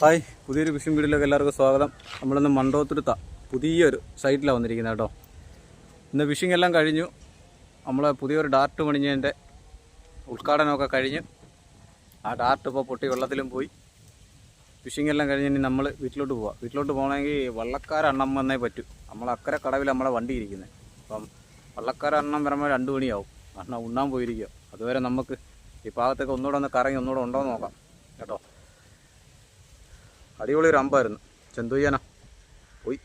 Hi പുതിയൊരു phishing വീഡിയോയിലേക്ക് എല്ലാവർക്കും സ്വാഗതം. നമ്മളിന്ന് മണ്ടോത്തുരുത്ത പുതിയൊരു സൈറ്റിലാണ് വന്നിരിക്കുന്നത് കേട്ടോ. ഇന്ന് ഫിഷിംഗ് എല്ലാം കഴിഞ്ഞു. നമ്മൾ പുതിയൊരു ഡാർട്ട് പണിഞ്ഞതിന്റെ ഉദ്ഘാടനമൊക്കെ കഴിഞ്ഞ് ആ ഡാർട്ട് ഇപ്പോൾ പൊട്ടി വെള്ളത്തിലും പോയി. ഫിഷിംഗ് എല്ലാം കഴിഞ്ഞ് ഇനി നമ്മൾ വീട്ടിലോട്ട് പോവാം. വീട്ടിലോട്ട് പോകണമെങ്കിൽ വള്ളക്കാരെണ്ണം വന്നേ പറ്റൂ. നമ്മൾ അക്കരെ കടവിൽ നമ്മളെ വണ്ടി ഇരിക്കുന്നത് അപ്പം വള്ളക്കാരെണ്ണം വരുമ്പോൾ രണ്ട് മണിയാവും. അണ്ണ ഉണ്ണാൻ പോയിരിക്കുക അതുവരെ നമുക്ക് ഈ ഭാഗത്തൊക്കെ ഒന്നുകൂടെ ഒന്ന് കറങ്ങി ഒന്നുകൂടെ ഉണ്ടോ നോക്കാം. കേട്ടോ. അടിപൊളി ഒരു അമ്പായിരുന്നു. ചെന്തുയ്യാനാ പോയി.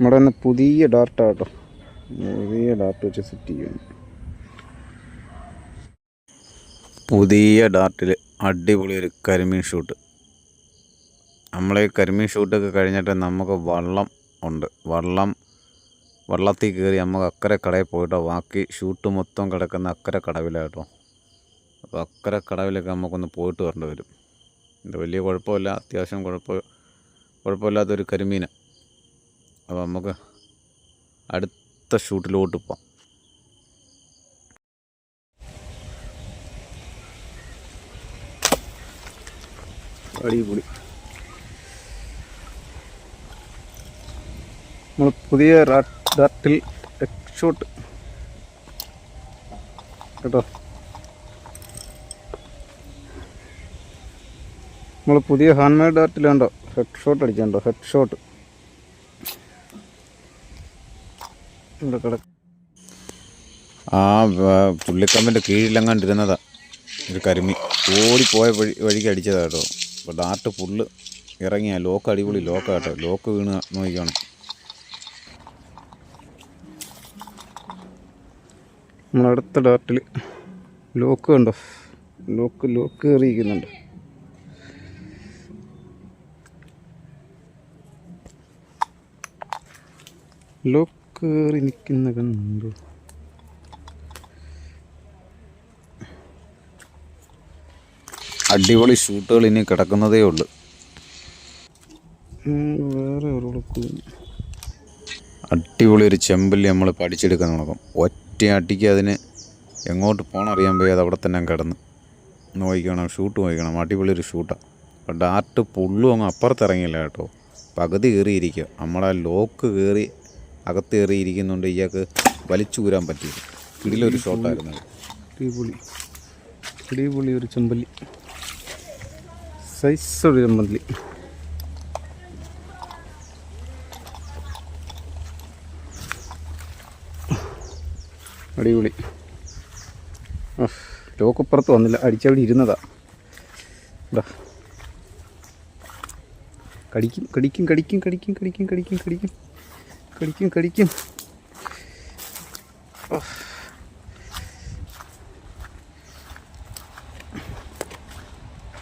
നമ്മുടെ തന്നെ പുതിയ ഡാർട്ടാ കേട്ടോ. പുതിയ ഡാർട്ട് വെച്ച് സെറ്റ് ചെയ്യുന്നു. പുതിയ ഡാർട്ടിൽ അടിപൊളി ഒരു കരിമീൻ ഷൂട്ട്. നമ്മളെ കരിമീൻ ഷൂട്ടൊക്കെ കഴിഞ്ഞിട്ട് നമുക്ക് വള്ളം ഉണ്ട്. വള്ളം വള്ളത്തിൽ കയറി നമുക്ക് അക്കരെ കടയിൽ പോയിട്ടോ? ബാക്കി ഷൂട്ട് മൊത്തം കിടക്കുന്ന അക്കരെ കടവിലായിട്ടോ കേട്ടോ അപ്പോൾ അക്കരെ കടവിലൊക്കെ നമുക്കൊന്ന് പോയിട്ട് വരേണ്ടി വരും. ഇത് വലിയ കുഴപ്പമില്ല. അത്യാവശ്യം കുഴപ്പ കുഴപ്പമില്ലാത്തൊരു കരിമീൻ അപ്പോൾ നമുക്ക് അടുത്ത ഷൂട്ടിലോട്ട് പോവാം. അടിപൊളി. നമ്മൾ പുതിയ ഡാർട്ടിൽ എക്സോട്ട് കേട്ടോ? നമ്മൾ പുതിയ ഹാൻഡ് മെയ്ഡ് ഡാർട്ടിലുണ്ടോ ഹെഡ് ഷോട്ട് അടിച്ചുണ്ടോ ഹെഡ് ഷോട്ട് ആ പുള്ളിക്കമ്പിന്റെ കീഴിലെങ്ങാണ്ടിരുന്നതാ ഒരു കരിമി. ഓടിപ്പോയ വഴി വഴിക്ക് അടിച്ചതാ കേട്ടോ. അപ്പോൾ ഡാർട്ട് ഫുള്ള് ഇറങ്ങിയ. ലോക്ക് അടിപൊളി ലോക്കാട്ടോ ലോക്ക് വീണ് നോക്കിക്കണം. നമ്മളടുത്ത ഡാർട്ടിൽ ലോക്ക് കണ്ടോ? ലോക്ക് ലോക്ക് കയറിയിരിക്കുന്നുണ്ട്. ലോക്ക് കയറി നിൽക്കുന്ന കണ്ടു? അടിപൊളി ഷൂട്ടുകൾ ഇനി കിടക്കുന്നതേ ഉള്ളൂ. വേറെ ഒരു അടിപൊളി ഒരു ചെമ്പല്ലി നമ്മൾ പഠിച്ചെടുക്കാൻ നടക്കും ഒറ്റ അടിക്ക് അതിന് എങ്ങോട്ട് പോകണം അറിയാൻ വയ്യാതെ അവിടെ തന്നെ കിടന്ന് നോക്കിക്കണം ഷൂട്ട് നോക്കണം അടിപൊളി ഒരു ഷൂട്ടാണ് അപ്പോൾ ഡാർട്ട് പുള്ളും അങ്ങ് അപ്പുറത്ത് ഇറങ്ങിയില്ല കേട്ടോ. പകുതി കയറിയിരിക്കുക. നമ്മളെ ലോക്ക് കയറി അകത്ത് കയറിയിരിക്കുന്നുണ്ട് ഇയാൾക്ക് വലിച്ചു കൂരാൻ പറ്റിയില്ല കിടിലൊരു ഷോട്ടായിരുന്നു. അടിപൊളി. അടിപൊളി ഒരു ചെമ്പല്ലി. സൈസ് ഒരു ചെമ്പല്ലി. അടിപൊളി. ലോക്കപ്പുറത്ത് വന്നില്ല. അടിച്ചവിടെ ഇരുന്നതാ. ഇതാ കടിക്കും കടിക്കും കടിക്കും കടിക്കും കടിക്കും കടിക്കും കടിക്കും. കടിക്കും കടിക്കും.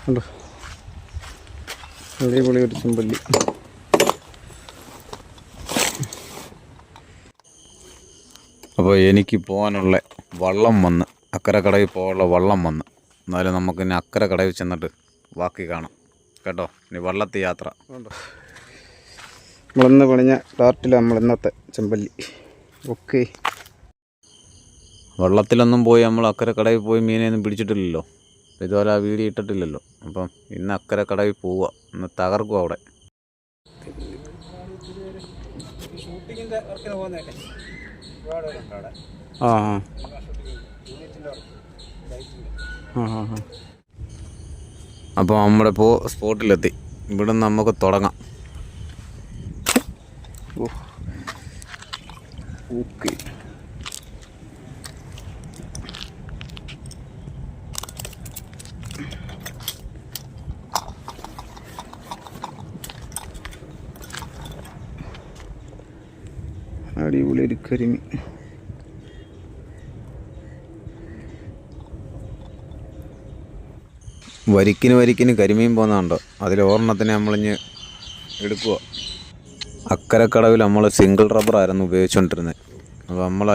ഉണ്ടോ? അതേപോലെ ഒരു ചെമ്പല്ലി. അപ്പോൾ എനിക്ക് പോകാനുള്ള വള്ളം വന്ന് അക്കരെ കടയിൽ പോകാനുള്ള വള്ളം വന്ന്. എന്നാലും നമുക്ക് ഇനി അക്കരെ കടയിൽ ചെന്നിട്ട് ബാക്കി കാണാം. കേട്ടോ? ഇനി വള്ളത്തെ യാത്ര. നമ്മളിന്ന് പണിഞ്ഞ ടാർട്ടിലാണ് നമ്മൾ ഇന്നത്തെ ചെമ്പല്ലി. ഓക്കെ. വള്ളത്തിലൊന്നും പോയി നമ്മൾ അക്കരെ കടയിൽ പോയി മീനെയൊന്നും പിടിച്ചിട്ടില്ലല്ലോ. ഇതുപോലെ ആ വീഡിയോ ഇട്ടിട്ടില്ലല്ലോ. അപ്പം ഇന്ന് അക്കരെ കടയിൽ പോവുക ഇന്ന് തകർക്കും അവിടെ. ഷൂട്ടിങ്ങിന്റെ വർക്കിന് പോകുന്നതല്ലേ അപ്പോൾ നമ്മുടെ ഇപ്പോൾ സ്പോട്ടിലെത്തി. ഇവിടെ നമുക്ക് തുടങ്ങാം. ഓക്കെ. ഒരു കരിമീൻ വരിക്കിന് വരിക്കിന് കരിമീൻ പോകുന്നതുണ്ടോ അതിൽ ഓർണത്തിന് നമ്മളിഞ്ഞ് എടുക്കുക അക്കരക്കടവിൽ നമ്മൾ സിംഗിൾ റബ്ബറായിരുന്നു ഉപയോഗിച്ചുകൊണ്ടിരുന്നത് അപ്പോൾ നമ്മൾ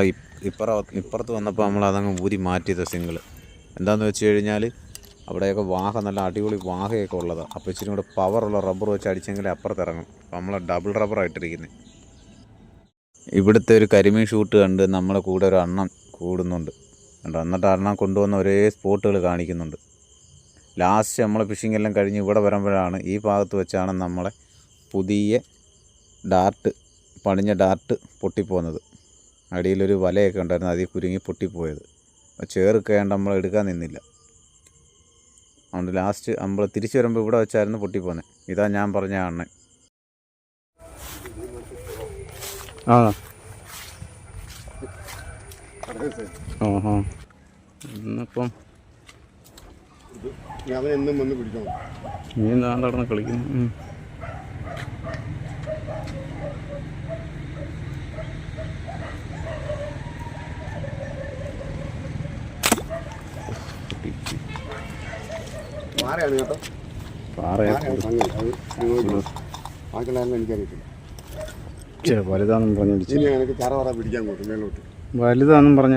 ഇപ്പുറ ഇപ്പുറത്ത് വന്നപ്പോൾ നമ്മൾ അതങ്ങ് ഊരി മാറ്റിയത് സിംഗിൾ എന്താണെന്ന് വെച്ച് കഴിഞ്ഞാൽ അവിടെയൊക്കെ വാഹ നല്ല അടിപൊളി വാഹയൊക്കെ ഉള്ളതാണ് അപ്പോൾ ഇച്ചിരി കൂടെ പവറുള്ള റബ്ബർ വെച്ച് അടിച്ചെങ്കിൽ അപ്പുറത്തിറങ്ങും. അപ്പോൾ നമ്മൾ ഡബിൾ റബ്ബറായിട്ടിരിക്കുന്നത് ഇവിടുത്തെ ഒരു കരിമീൻ ഷൂട്ട് കണ്ട് നമ്മളെ കൂടെ ഒരു അണ്ണൻ കൂടുന്നുണ്ട്. കണ്ടോ? എന്നിട്ട് അണ്ണം കൊണ്ടുവന്ന ഒരേ സ്പോട്ടുകൾ കാണിക്കുന്നുണ്ട്. ലാസ്റ്റ് നമ്മളെ ഫിഷിംഗ് എല്ലാം കഴിഞ്ഞ് ഇവിടെ വരുമ്പോഴാണ് ഈ ഭാഗത്ത് വെച്ചാണ് നമ്മളെ പുതിയ ഡാർട്ട് പണിഞ്ഞ ഡാർട്ട് പൊട്ടിപ്പോകുന്നത്. അടിയിലൊരു വലയൊക്കെ ഉണ്ടായിരുന്നു അതിൽ കുരുങ്ങി പൊട്ടിപ്പോയത്. ചേർക്ക് വേണ്ട നമ്മൾ എടുക്കാൻ നിന്നില്ല. അതുകൊണ്ട് ലാസ്റ്റ് നമ്മൾ തിരിച്ചു വരുമ്പോൾ ഇവിടെ വെച്ചായിരുന്നു പൊട്ടിപ്പോന്നെ. ഇതാ ഞാൻ പറഞ്ഞ ആ അണ്ണൻ ആ ഓഹോ. ഇന്നിപ്പം എന്നും വന്ന് പിടിക്കണം നീ എന്താ നടന്ന് കളിക്കുന്നു? പാറയാണ് കേട്ടോ. പാറയാണ് മാറയാണ്. സംഗതി എനിക്കറിയത്തില്ല ഛെ, വലുതാന്നും പറഞ്ഞടിച്ചു ഇനി എനിക്ക് ചറ പറ പിടിക്കാൻ കൂട്ടും മേലോട്ട്. വലുതാന്നും പറഞ്ഞ.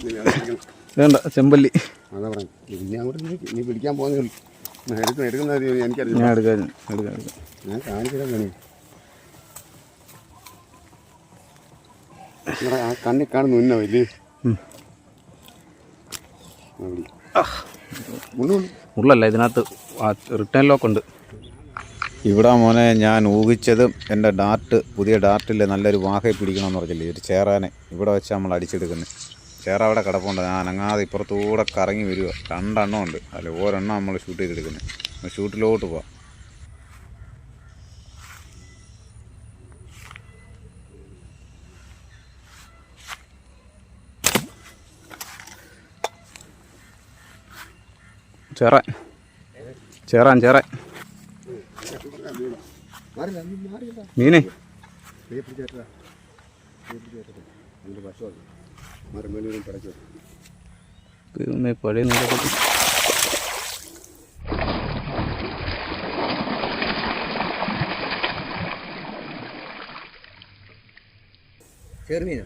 ഇനി അത് പിടിക്കണം. വേണ്ട ചെമ്പല്ലി. അതാ പറഞ്ഞു. ഇനി അങ്ങോട്ട് നീ നീ പിടിക്കാൻ പോകുന്നേ ഉള്ളൂ. എടുക്കുന്ന എടുക്കുന്നത് എനിക്കറിയില്ല. ഞാൻ എടുക്കാൻ എടുക്കാൻ എടുക്കാം ഞാൻ വേണേ ആ കാണുന്ന ഉം. ഉള്ളല്ല ഇതിനകത്ത് റിട്ടേൺ ലോക്ക് ഉണ്ട്. ഇവിടെ മോനെ ഞാൻ ഊഹിച്ചതും എന്റെ ഡാർട്ട് പുതിയ ഡാർട്ടിൽ നല്ലൊരു വാഹയെ പിടിക്കണമെന്ന് പറഞ്ഞില്ലേ? ഒരു ചേറാനെ ഇവിടെ വെച്ച് നമ്മൾ അടിച്ചെടുക്കുന്നത് ചേറ അവിടെ കിടപ്പുണ്ട്. ഞാൻ അനങ്ങാതെ ഇപ്പുറത്തൂടെ കറങ്ങി വരിക. രണ്ടെണ്ണം ഉണ്ട്. അല്ല ഓരെണ്ണം നമ്മൾ ഷൂട്ട് ചെയ്തെടുക്കുന്നത് ഷൂട്ടിലോട്ട് പോവാം. ചേറാൻ ചേറാൻ ചേറാൻ മീനെ. പഴയ നോക്കി ചെറുമീനോ?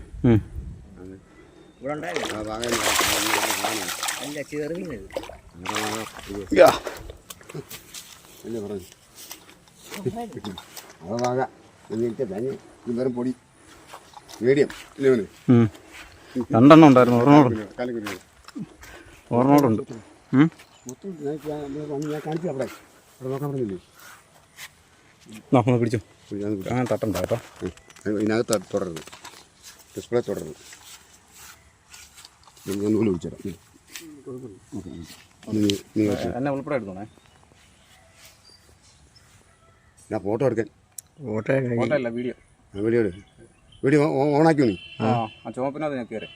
ഇവിടെ ഉണ്ടായിരുന്നു? അല്ല ചെറുമീനത് യാ. അല്ലേ പറഞ്ഞു. വെറും പൊടി. മീഡിയം. ഇല്ലേ. രണ്ടെണ്ണം ഉണ്ടായിരുന്നു. ഞാൻ ഞാൻ- ഞാൻ കാണിച്ചു അവിടെ. അവിടെ നോക്കാൻ പറഞ്ഞില്ലേ? ദാ, ഒന്ന് പിടിച്ചു. ഇതിനകത്ത്. ആ തട്ടണ്ട കേട്ടോ. തുടരുത്. ഡിസ്പ്ലേ തുടരുത്. ഇത് ഒന്നുകൂടി വിളിച്ചുതരാം ഉം. എന്നെ ഉൾപ്പെടെ എടുത്തോണേ ഞാൻ ഫോട്ടോ എടുക്കാൻ. ഫോട്ടോ അല്ല വീഡിയോ. വീഡിയോ. വീഡിയോ ഓണാക്കിയോ നീ? ആ ആ ചുവപ്പിനകത്ത് ഞാൻ കയറി.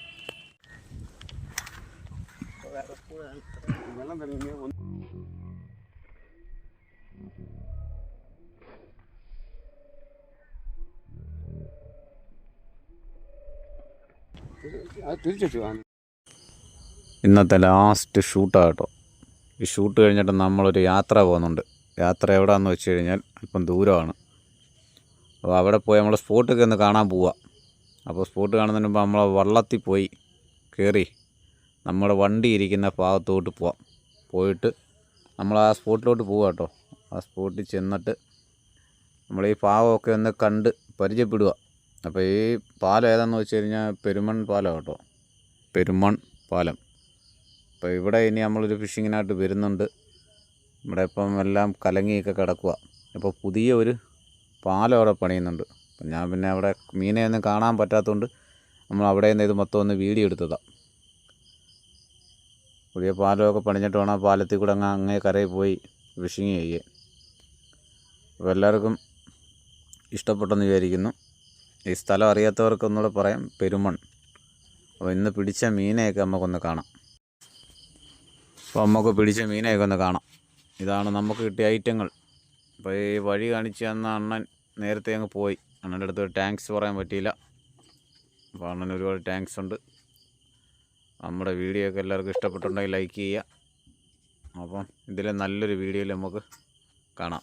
വെള്ളം തരുന്ന അത് തിരിച്ചു ഇന്നത്തെ ലാസ്റ്റ് ഷൂട്ടാണ് കേട്ടോ. ഈ ഷൂട്ട് കഴിഞ്ഞിട്ട് നമ്മളൊരു യാത്ര പോകുന്നുണ്ട്. യാത്ര എവിടെയാണെന്ന് വെച്ച് കഴിഞ്ഞാൽ അല്പം ദൂരമാണ്. അപ്പോൾ അവിടെ പോയി നമ്മൾ സ്പോട്ടൊക്കെ ഒന്ന് കാണാൻ പോവുക അപ്പോൾ സ്പോട്ട് കാണുന്നതിന് മുമ്പ് നമ്മൾ വള്ളത്തിൽ പോയി കയറി നമ്മുടെ വണ്ടി ഇരിക്കുന്ന ഭാഗത്തോട്ട് പോവാം. പോയിട്ട് നമ്മൾ ആ സ്പോട്ടിലോട്ട് പോവുക കേട്ടോ. ആ സ്പോട്ടിൽ ചെന്നിട്ട് നമ്മൾ ഈ ഭാഗമൊക്കെ ഒന്ന് കണ്ട് പരിചയപ്പെടുക അപ്പോൾ ഈ പാലം ഏതാണെന്ന് വെച്ച് കഴിഞ്ഞാൽ പെരുമൺ പാലം കേട്ടോ. പെരുമൺ പാലം. അപ്പോൾ ഇവിടെ ഇനി നമ്മളൊരു ഫിഷിങ്ങിനായിട്ട് വരുന്നുണ്ട്. ഇവിടെ ഇപ്പം എല്ലാം കലങ്ങിയൊക്കെ കിടക്കുക അപ്പോൾ പുതിയ ഒരു പാലം അവിടെ പണിയുന്നുണ്ട്. അപ്പം ഞാൻ പിന്നെ അവിടെ മീനെ ഒന്നും കാണാൻ പറ്റാത്തതുകൊണ്ട് നമ്മൾ അവിടെ നിന്ന് ഇത് മൊത്തം ഒന്ന് വീഡിയോ എടുത്തതാണ് പുതിയ പാലമൊക്കെ പണിഞ്ഞിട്ട് വേണം പാലത്തിൽ കൂടെ അങ്ങ് അങ്ങേ കരയിൽ പോയി ഫിഷിങ് ചെയ്യേ അപ്പോൾ എല്ലാവർക്കും ഇഷ്ടപ്പെട്ടെന്ന് വിചാരിക്കുന്നു. ഈ സ്ഥലം അറിയാത്തവർക്ക് ഒന്നുകൂടെ പറയാം. പെരുമൺ. അപ്പോൾ ഇന്ന് പിടിച്ച മീനെയൊക്കെ നമുക്കൊന്ന് കാണാം. അപ്പോൾ നമുക്ക് പിടിച്ച മീനെയൊക്കെ ഒന്ന് കാണാം. ഇതാണ് നമുക്ക് കിട്ടിയ ഐറ്റങ്ങൾ. അപ്പോൾ ഈ വഴി കാണിച്ച് തന്ന അണ്ണൻ നേരത്തെ അങ്ങ് പോയി. അണ്ണന്റെ അടുത്ത് ടാങ്ക്സ് പറയാൻ പറ്റിയില്ല. അപ്പോൾ അണ്ണന് ഒരുപാട് ടാങ്ക്സ് ഉണ്ട്. നമ്മുടെ വീഡിയോ ഒക്കെ എല്ലാവർക്കും ഇഷ്ടപ്പെട്ടുണ്ടെങ്കിൽ ലൈക്ക് ചെയ്യുക. അപ്പം ഇതിലെ നല്ലൊരു വീഡിയോയിൽ നമുക്ക് കാണാം.